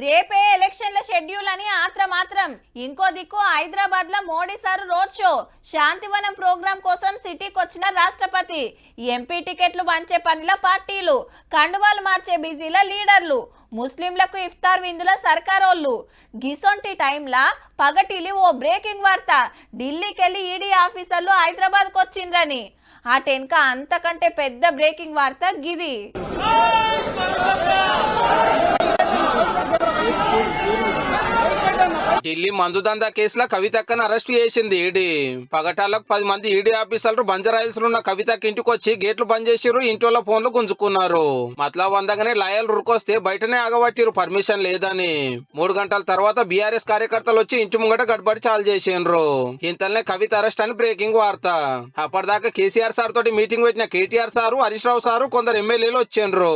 రేపే ఎలక్షన్ల షెడ్యూల్ అని ఆత్ర మాత్రం. ఇంకో దిక్కు హైదరాబాద్లో Modi sir road show. Shantivanam program కోసం సిటీకి వచ్చిన రాష్ట్రపతి. ఎంపీ టికెట్లు పంచే పనిలో పార్టీలు. కండువాలు మార్చే బిజీల లీడర్లు. ముస్లింలకు ఇఫ్తార్ విందుల సర్కారోళ్ళు. గిసొంటి టైంలా పగటిలి ఓ బ్రేకింగ్ వార్త. ఢిల్లీకి వెళ్ళి ఈడీ ఆఫీసర్లు హైదరాబాద్కు వచ్చిండ్రని ఆ టెన్క అంతకంటే పెద్ద బ్రేకింగ్ వార్త గిది. ఢిల్లీ మందు దందా కేసులో కవితక్కను అరెస్ట్ చేసింది ఈడీ పగటాలకు పది మంది ఈడీ ఆఫీసర్లు బంజరాయిల్స్ ఉన్న కవితక్క ఇంటికి వచ్చి గేట్లు బంద్ చేసిరు ఇంట్లో ఫోన్లు గుంజుకున్నారు మతలా వందగానే లాయర్లు రుకొస్తే బయటనే ఆగబట్టిరు పర్మిషన్ లేదని మూడు గంటల తర్వాత బీఆర్ఎస్ కార్యకర్తలు వచ్చి ఇంటి ముంగట గడబడి చాలు చేసిండ్రు ఇంతలోనే కవిత అరెస్ట్ అని బ్రేకింగ్ వార్త అప్పటిదాకా కేసీఆర్ సార్ తోటి మీటింగ్ పెట్టిన KTR sir Harish Rao sir కొందరు ఎమ్మెల్యేలు వచ్చిండ్రు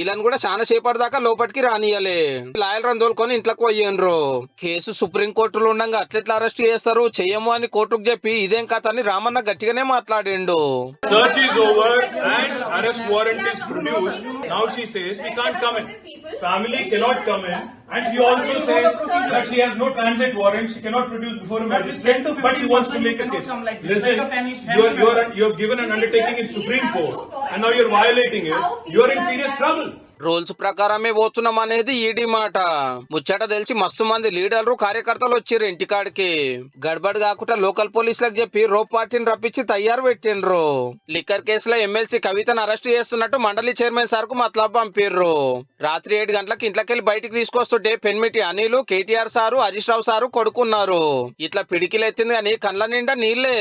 వీళ్ళని కూడా చాలా సేపటి దాకా లోపలికి రానియలే లాయల్ రన్ తోలుకొని ఇంట్లోకి పోయిండ్రు కేసు సుప్రీం కోర్టులో ఉండగా అట్లెట్లా అరెస్ట్ చేస్తారు? చెయ్యము అని కోర్టుకు చెప్పి ఇదేం కథ అని రామన్న గట్టిగానే మాట్లాడిండు. Search is over and Family cannot come in. And she also says that she has no transit warrant. She cannot produce before a magistrate. But she wants to make a case. Listen, you're, you're, you've given an undertaking in Supreme Court. And now you're violating it. You're in serious trouble. Rules ప్రకారమే పోతున్నాం అనేది ED మాట. ముచ్చట తెలిసి మస్తు మంది లీడర్లు కార్యకర్తలు వచ్చిర్రు ఇంటికాడికి. గడబడి కాకుండా లోకల్ పోలీసులకు చెప్పి రోప్ పార్టీని రప్పించి తయారు పెట్టిండ్రు. లిక్కర్ కేసులో ఎమ్మెల్సీ కవితను అరెస్ట్ చేస్తున్నట్టు మండలి చైర్మన్ సార్కు మతలబ్ పంపిర్రు. రాత్రి ఏడు గంటలకు ఇంట్లోకెళ్ళి బయటికి తీసుకొస్తుంటే పెన్మిటి Anil KTR sir Harish Rao sir కొడుకున్నారు. ఇట్లా పిడికిలెత్తింది కానీ కళ్ళ నిండా నీళ్ళే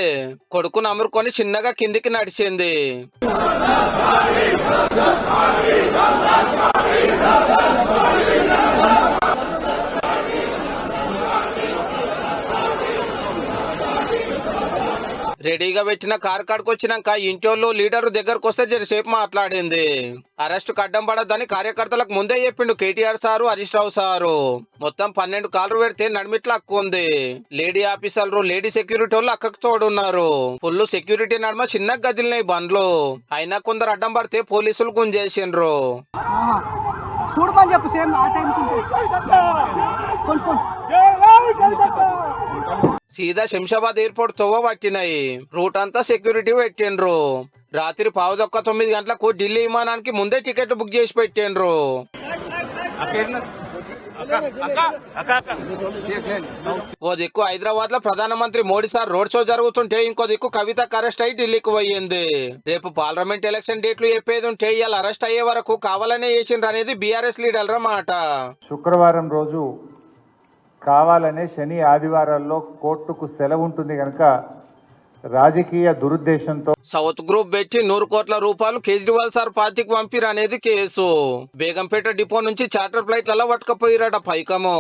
కొడుకును అమురుకొని చిన్నగా కిందికి నడిచింది. రెడీగా పెట్టిన కార్ కాడికి వచ్చినాక ఇంటోళ్ళు లీడర్ దగ్గరకు వస్తే జరసేపు మాట్లాడింది. అరెస్ట్ కడ్డం పడద్దని కార్యకర్తలకు ముందే చెప్పిండు KTR sir Harish Rao sir. మొత్తం పన్నెండు కాళ్ళు పెడితే నడిమిట్ల అక్కు ఉంది లేడీ ఆఫీసర్లు లేడీ సెక్యూరిటీ వాళ్ళు అక్కకు తోడున్నారు. ఫుల్ సెక్యూరిటీ నడుమ చిన్న గదిలినాయి బండ్లు. అయినా కొందరు అడ్డం పడితే పోలీసులు గుంజేసిండ్రు. చూడమని చెప్పు సేమ్ ఆ టైం సీదా శంషాబాద్ ఎయిర్పోర్ట్ తువ్వ పట్టినాయి. రూట్ అంతా సెక్యూరిటీ పెట్టిండ్రు. రాత్రి పావుదొక్క తొమ్మిది గంటలకు ఢిల్లీ విమానానికి ముందే టికెట్ బుక్ చేసి పెట్టిండ్రు. ఓ దిక్కు హైదరాబాద్లో ప్రధానమంత్రి మోడీ సార్ రోడ్ షో జరుగుతుంటే ఇంకో దిక్కు కవిత అరెస్ట్ అయి ఢిల్లీకి పోయింది. రేపు పార్లమెంట్ ఎలక్షన్ డేట్లు చెప్పేది ఉంటే ఇవాళ అరెస్ట్ అయ్యే వరకు కావాలనే చేసిండ్రు అనేది బీఆర్ఎస్ లీడర్ మాట. శుక్రవారం రోజు కావాలనే శని ఆదివారాల్లో కోర్టుకు సెలవు ఉంటుంది కనుక రాజకీయ దురుద్దేశంతో సౌత్ గ్రూప్ పెట్టి నూరు కోట్ల రూపాయలు కేజ్రీవాల్ సార్ పార్టీకి పంపిరు అనేది కేసు. బేగంపేట డిపో నుంచి చార్టర్ ఫ్లైట్లలో పట్టుకపోయిరట పైకము.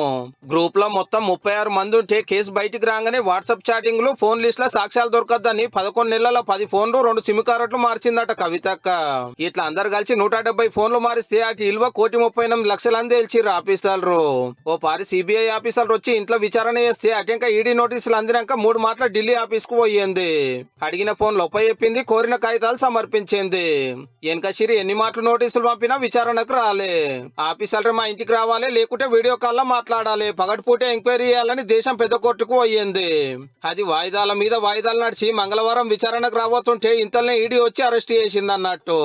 గ్రూప్లో మొత్తం ముప్పై ఆరు మంది ఉంటే కేసు బయటికి రాగానే వాట్సాప్ చాటింగ్లు ఫోన్ లిస్ట్లో సాక్ష్యాలు దొరకద్దని పదకొండు నెలల పది ఫోన్లు రెండు సిమ్ కార్డులు మార్చిందట కవితక్క. ఇట్లా అందరు కలిసి నూట డెబ్బై ఫోన్లు మారిస్తే అటు ఇల్వ కోటి ముప్పై ఎనిమిది లక్షలని తేల్చిర్రు ఆఫీసర్లు. ఓ పారి సిబిఐ ఆఫీసర్లు వచ్చి ఇంట్లో విచారణ చేస్తే అటెంక ఈడీ నోటీసులు అందినాక మూడు మాటల ఢిల్లీ ఆఫీస్కు పోయింది. అడిగిన ఫోన్ లొప్ప చెప్పింది కోరిన కాగితాలు సమర్పించింది. ఎనకసిరి ఎన్ని మాటలు నోటీసులు పంపినా విచారణకు రాలే. ఆఫీసర్లు మా ఇంటికి రావాలి లేకుంటే వీడియో కాల్లో మాట్లాడాలి. పగటిపూటే ఎంక్వైరీ చేయాలని దేశం పెద్ద కోర్టుకు పోయింది. అది వాయిదాల మీద వాయిదాలు నడిచి మంగళవారం విచారణకు రాబోతుంటే ఇంతలోనే ఈడీ వచ్చి అరెస్ట్ చేసింది అన్నట్టు